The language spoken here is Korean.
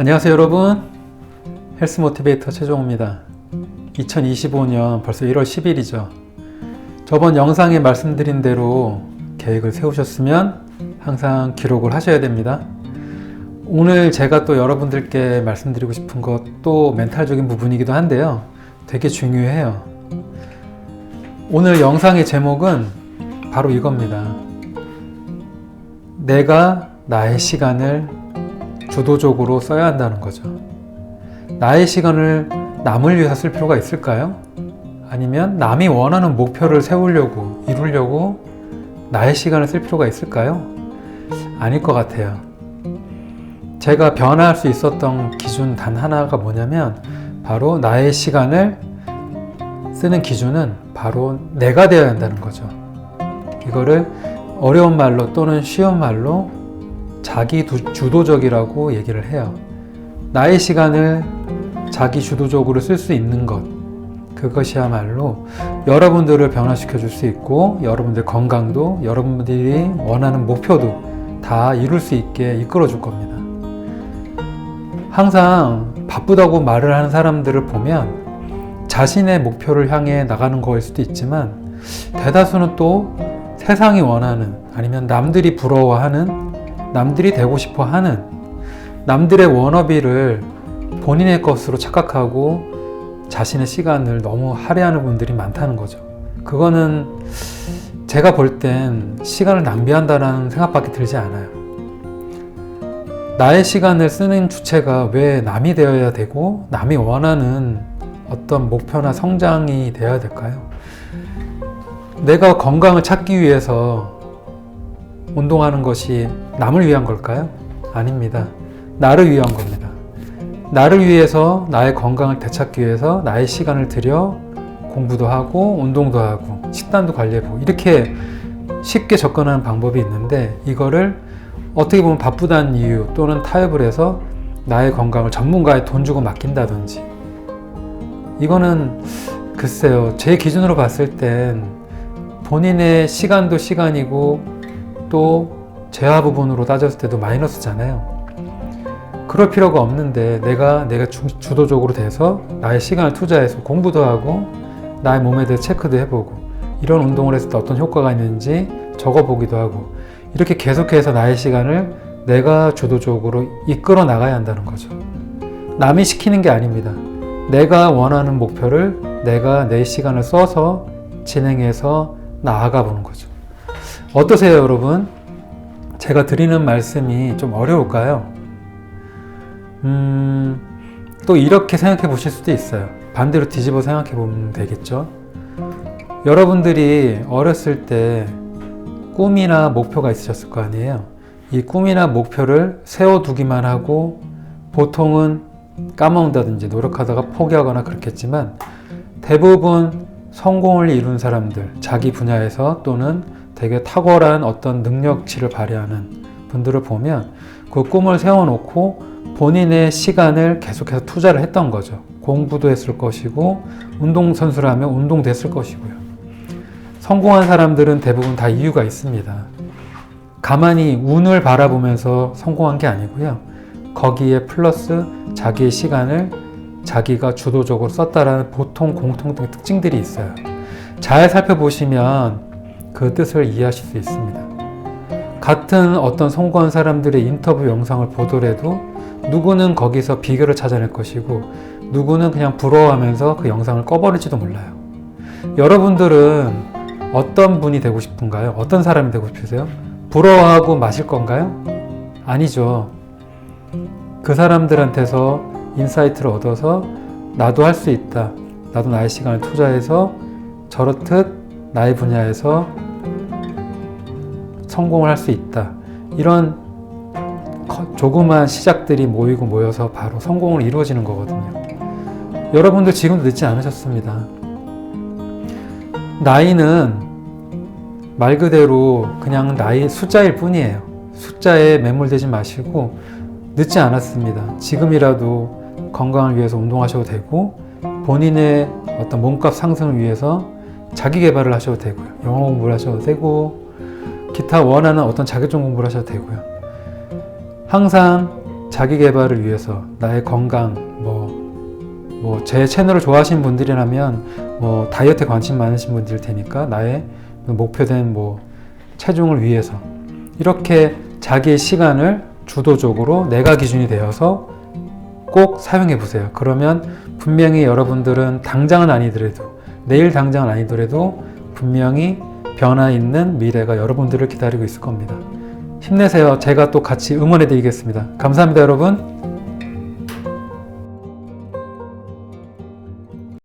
안녕하세요 여러분. 헬스 모티베이터 최종호입니다. 2025년 벌써 1월 10일이죠. 저번 영상에 말씀드린 대로 계획을 세우셨으면 항상 기록을 하셔야 됩니다. 오늘 제가 또 여러분들께 말씀드리고 싶은 것도 멘탈적인 부분이기도 한데요. 되게 중요해요. 오늘 영상의 제목은 바로 이겁니다. 내가 나의 시간을 주도적으로 써야 한다는 거죠. 나의 시간을 남을 위해서 쓸 필요가 있을까요? 아니면 남이 원하는 목표를 세우려고, 이루려고 나의 시간을 쓸 필요가 있을까요? 아닐 것 같아요. 제가 변화할 수 있었던 기준 단 하나가 뭐냐면, 바로 나의 시간을 쓰는 기준은 바로 내가 되어야 한다는 거죠. 이거를 어려운 말로 또는 쉬운 말로 자기 두- 주도적이라고 얘기를 해요. 나의 시간을 자기 주도적으로 쓸 수 있는 것. 그것이야말로 여러분들을 변화시켜 줄 수 있고, 여러분들 건강도, 여러분들이 원하는 목표도 다 이룰 수 있게 이끌어 줄 겁니다. 항상 바쁘다고 말을 하는 사람들을 보면 자신의 목표를 향해 나가는 거일 수도 있지만, 대다수는 또 세상이 원하는 아니면 남들이 부러워하는 남들이 되고 싶어 하는 남들의 워너비를 본인의 것으로 착각하고 자신의 시간을 너무 할애하는 분들이 많다는 거죠. 그거는 제가 볼 땐 시간을 낭비한다는 생각밖에 들지 않아요. 나의 시간을 쓰는 주체가 왜 남이 되어야 되고 남이 원하는 어떤 목표나 성장이 되어야 될까요? 내가 건강을 찾기 위해서 운동하는 것이 남을 위한 걸까요? 아닙니다. 나를 위한 겁니다. 나를 위해서 나의 건강을 되찾기 위해서 나의 시간을 들여 공부도 하고 운동도 하고 식단도 관리해보고 이렇게 쉽게 접근하는 방법이 있는데 이거를 어떻게 보면 바쁘다는 이유 또는 타협을 해서 나의 건강을 전문가에 돈 주고 맡긴다든지 이거는 글쎄요 제 기준으로 봤을 땐 본인의 시간도 시간이고 또 재화 부분으로 따졌을 때도 마이너스잖아요. 그럴 필요가 없는데 내가 내가 주, 주도적으로 돼서 나의 시간을 투자해서 공부도 하고 나의 몸에 대해 체크도 해보고 이런 운동을 했을 때 어떤 효과가 있는지 적어보기도 하고 이렇게 계속해서 나의 시간을 내가 주도적으로 이끌어 나가야 한다는 거죠. 남이 시키는 게 아닙니다. 내가 원하는 목표를 내가 내 시간을 써서 진행해서 나아가 보는 거죠. 어떠세요, 여러분? 제가 드리는 말씀이 좀 어려울까요? 음, 또 이렇게 생각해 보실 수도 있어요. 반대로 뒤집어 생각해 보면 되겠죠? 여러분들이 어렸을 때 꿈이나 목표가 있으셨을 거 아니에요? 이 꿈이나 목표를 세워두기만 하고 보통은 까먹는다든지 노력하다가 포기하거나 그렇겠지만 대부분 성공을 이룬 사람들, 자기 분야에서 또는 되게 탁월한 어떤 능력치를 발휘하는 분들을 보면 그 꿈을 세워놓고 본인의 시간을 계속해서 투자를 했던 거죠. 공부도 했을 것이고, 운동선수라면 운동도 했을 것이고요. 성공한 사람들은 대부분 다 이유가 있습니다. 가만히 운을 바라보면서 성공한 게 아니고요. 거기에 플러스 자기의 시간을 자기가 주도적으로 썼다라는 보통 공통된 특징들이 있어요. 잘 살펴보시면 그 뜻을 이해하실 수 있습니다. 같은 어떤 성공한 사람들의 인터뷰 영상을 보더라도 누구는 거기서 비결을 찾아낼 것이고 누구는 그냥 부러워하면서 그 영상을 꺼버릴지도 몰라요. 여러분들은 어떤 분이 되고 싶은가요? 어떤 사람이 되고 싶으세요? 부러워하고 마실 건가요? 아니죠. 그 사람들한테서 인사이트를 얻어서 나도 할 수 있다. 나도 나의 시간을 투자해서 저렇듯 나의 분야에서 성공을 할 수 있다. 이런 커- 조그만 시작들이 모이고 모여서 바로 성공을 이루어지는 거거든요. 여러분들 지금도 늦지 않으셨습니다. 나이는 말 그대로 그냥 나이 숫자일 뿐이에요. 숫자에 매몰되지 마시고 늦지 않았습니다. 지금이라도 건강을 위해서 운동하셔도 되고 본인의 어떤 몸값 상승을 위해서 자기 개발을 하셔도 되고요. 영어 공부를 하셔도 되고 기타 원하는 어떤 자격증 공부를 하셔도 되고요. 항상 자기 개발을 위해서 나의 건강 뭐 뭐 제 채널을 좋아하시는 분들이라면 뭐 다이어트에 관심 많으신 분들 테니까 나의 목표된 뭐 체중을 위해서 이렇게 자기의 시간을 주도적으로 내가 기준이 되어서 꼭 사용해 보세요. 그러면 분명히 여러분들은 당장은 아니더라도 내일 당장은 아니더라도 분명히 변화 있는 미래가 여러분들을 기다리고 있을 겁니다. 힘내세요. 제가 또 같이 응원해 드리겠습니다. 감사합니다, 여러분.